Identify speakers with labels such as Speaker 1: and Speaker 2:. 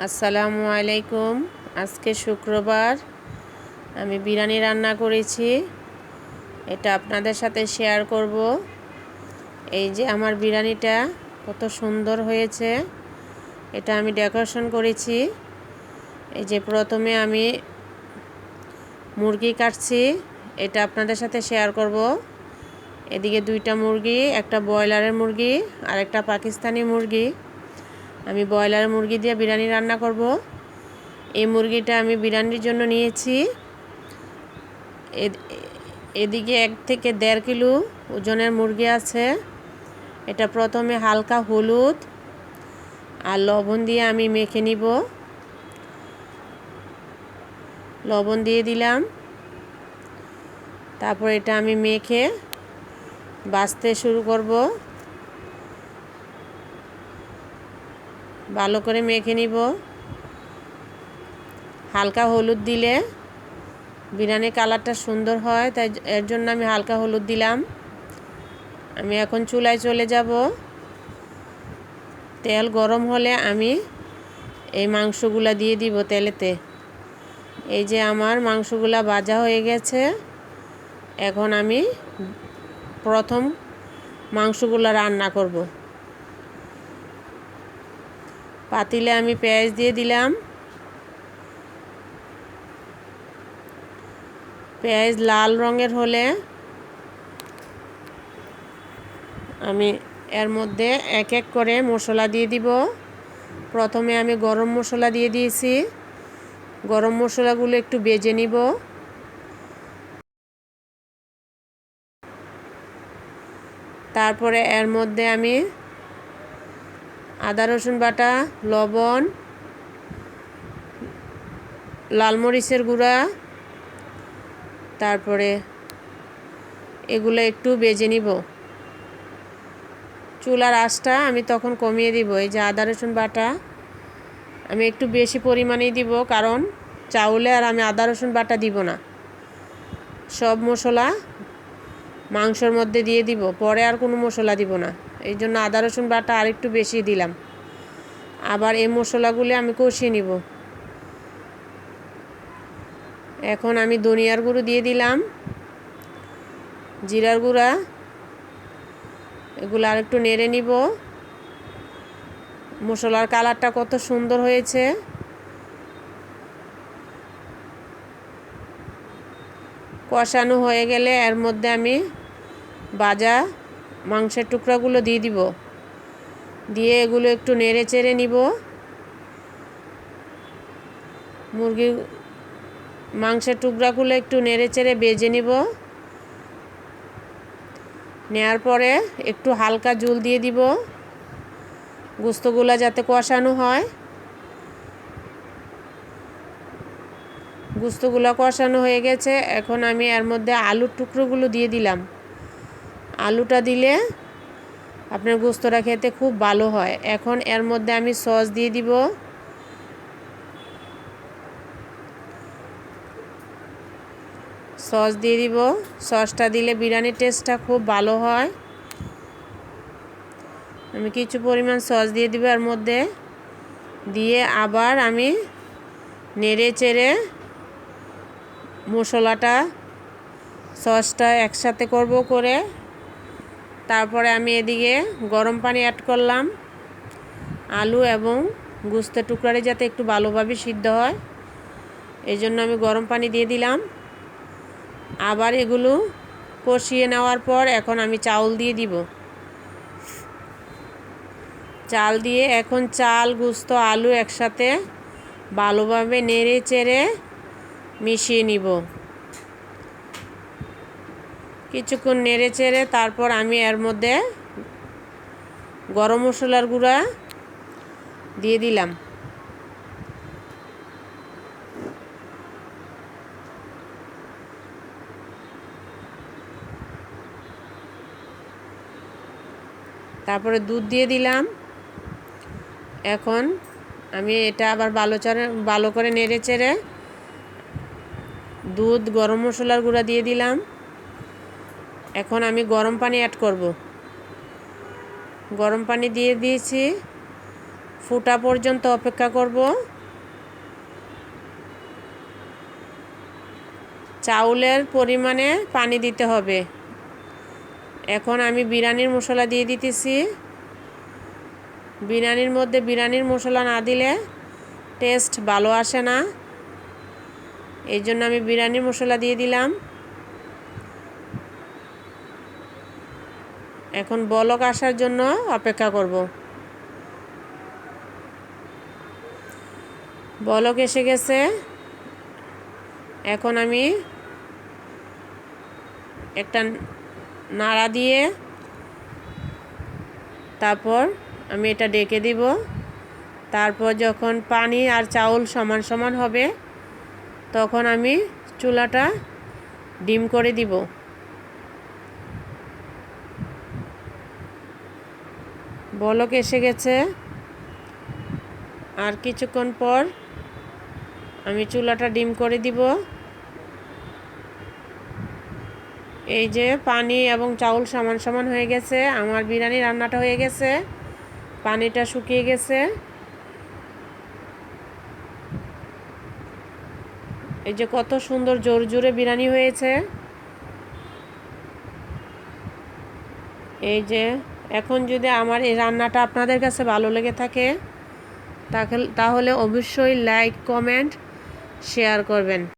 Speaker 1: আসসালামু আলাইকুম। আজকে শুক্রবার। আমি বিরিয়ানি রান্না করেছি। এটা আপনাদের সাথে শেয়ার করব। এই যে আমার বিরিয়ানিটা কত সুন্দর হয়েছে। এটা আমি ডেকোরেশন করেছি। এই যে প্রথমে আমি মুরগি কাটছি। এটা আপনাদের সাথে শেয়ার করব। এদিকে দুইটা মুরগি, একটা ব্রয়লারের মুরগি আর একটা পাকিস্তানি মুরগি। আমি ব্রয়লার মুরগি দিয়ে বিরিয়ানি রান্না করব। এই মুরগিটা আমি বিরিয়ানির জন্য নিয়েছি। এদিকে এক থেকে দেড় কিলো ওজনের মুরগি আছে। এটা প্রথমে হালকা হলুদ আর লবণ দিয়ে আমি মেখে নিব। লবণ দিয়ে দিলাম। তারপর এটা আমি মেখে বাছতে শুরু করব। ভালো করে মেখে নিব। হালকা হলুদ দিলে বিরিয়ানির কালারটা সুন্দর হয়, তাই এর জন্য আমি হালকা হলুদ দিলাম। আমি এখন চুলায় চলে যাব। তেল গরম হলে আমি এই মাংসগুলা দিয়ে দিব তেলেতে। এই যে আমার মাংসগুলা ভাজা হয়ে গেছে, এখন আমি প্রথম মাংসগুলো রান্না করব। পাতিলে আমি পেঁয়াজ দিয়ে দিলাম। পেঁয়াজ লাল রঙের হলে আমি এর মধ্যে এক এক করে মশলা দিয়ে দিব। প্রথমে আমি গরম মশলা দিয়ে দিয়েছি। গরম মশলাগুলো একটু বেজে নিব। তারপরে এর মধ্যে আমি আদা, রসুন বাটা, লবণ, লাল মরিচের গুঁড়া, তারপরে এগুলো একটু বেজে নিব। চুলার আঁচটা আমি তখন কমিয়ে দিব। এই যে আদা, রসুন বাটা আমি একটু বেশি পরিমাণেই দিব, কারণ চাউলে আর আমি আদা, রসুন বাটা দিব না। সব মশলা মাংসর মধ্যে দিয়ে দিব, পরে আর কোনো মশলা দিব না। এই জন্য আদা, রসুন বাটা আর একটু বেশি দিলাম। আবার এই মশলাগুলি আমি কষিয়ে নিব। এখন আমি ধনিয়ার গুঁড়ো দিয়ে দিলাম। জিরার গুঁড়া, এগুলো আর একটু নেড়ে নিব। মশলার কালারটা কত সুন্দর হয়েছে। কষানো হয়ে গেলে এর মধ্যে আমি বাজা মাংসের টুকরাগুলো দিয়ে দিব। দিয়ে এগুলো একটু নেড়ে চেড়ে নিব। মুরগির মাংসের টুকরাগুলো একটু নেড়ে চেড়ে বেজে নিব। নেওয়ার পরে একটু হালকা জল দিয়ে দিব। গুস্তগুলো যাতে কষানো হয়। গুস্তগুলো কষানো হয়ে গেছে। এখন আমি এর মধ্যে আলুর টুকরোগুলো দিয়ে দিলাম। আলুটা দিলে আপনার গুস্তটা খেতে খুব ভালো হয়। এখন এর মধ্যে আমি সস দিয়ে দিব। সস দিয়ে দিব। সসটা দিলে বিরিয়ানির টেস্টটা খুব ভালো হয়। আমি কিছু পরিমাণ সস দিয়ে দিব এর মধ্যে। দিয়ে আবার আমি নেড়ে চেড়ে মশলাটা, সসটা একসাথে করব করে তারপরে আমি এদিকে গরম পানি অ্যাড করলাম, আলু এবং গুস্তের টুকরারে যাতে একটু ভালোভাবে সিদ্ধ হয়, এই জন্য আমি গরম পানি দিয়ে দিলাম। আবার এগুলো কষিয়ে নেওয়ার পর এখন আমি চাউল দিয়ে দিব। চাল দিয়ে এখন চাল, গুস্ত, আলু একসাথে ভালোভাবে নেড়ে চেড়ে মিশিয়ে নিব। কিছুক্ষণ নেড়ে চেড়ে তারপর আমি এর মধ্যে গরম মশলার গুঁড়া দিয়ে দিলাম। তারপরে দুধ দিয়ে দিলাম। এখন আমি এটা আবার ভালো চড়ে ভালো করে নেড়ে চেড়ে দুধ গরম মশলার গুঁড়া দিয়ে দিলাম। এখন আমি গরম পানি অ্যাড করব। গরম পানি দিয়ে দিয়েছি। ফুটা পর্যন্ত অপেক্ষা করব। চাউলের পরিমাণে পানি দিতে হবে। এখন আমি বিরিয়ানির মশলা দিয়ে দিতেছি। বিরিয়ানির মধ্যে বিরিয়ানির মশলা না দিলে টেস্ট ভালো আসে না। এই জন্য আমি বিরিয়ানির মশলা দিয়ে দিলাম। এখন বলক আসার জন্য অপেক্ষা করব। বলক এসে গেছে। এখন আমি একটা নাড়া দিয়ে তারপর আমি এটা ডেকে দিব। তারপর যখন পানি আর চাউল সমান সমান হবে, তখন আমি চুলাটা ডিম করে দিব। বলক এসে গেছে। আর কিছুক্ষণ পর আমি চুলাটা ডিম করে দিব। এই যে পানি এবং চাউল সমান সমান হয়ে গেছে। আমার বিরিয়ানি রান্নাটা হয়ে গেছে। পানিটা শুকিয়ে গেছে। এই যে কত সুন্দর জোর জোরে বিরিয়ানি হয়েছে। এই যে এখন যদি আমার এই রান্নাটা আপনাদের কাছে ভালো লেগে থাকে তাহলে অবশ্যই লাইক কমেন্ট শেয়ার করবেন।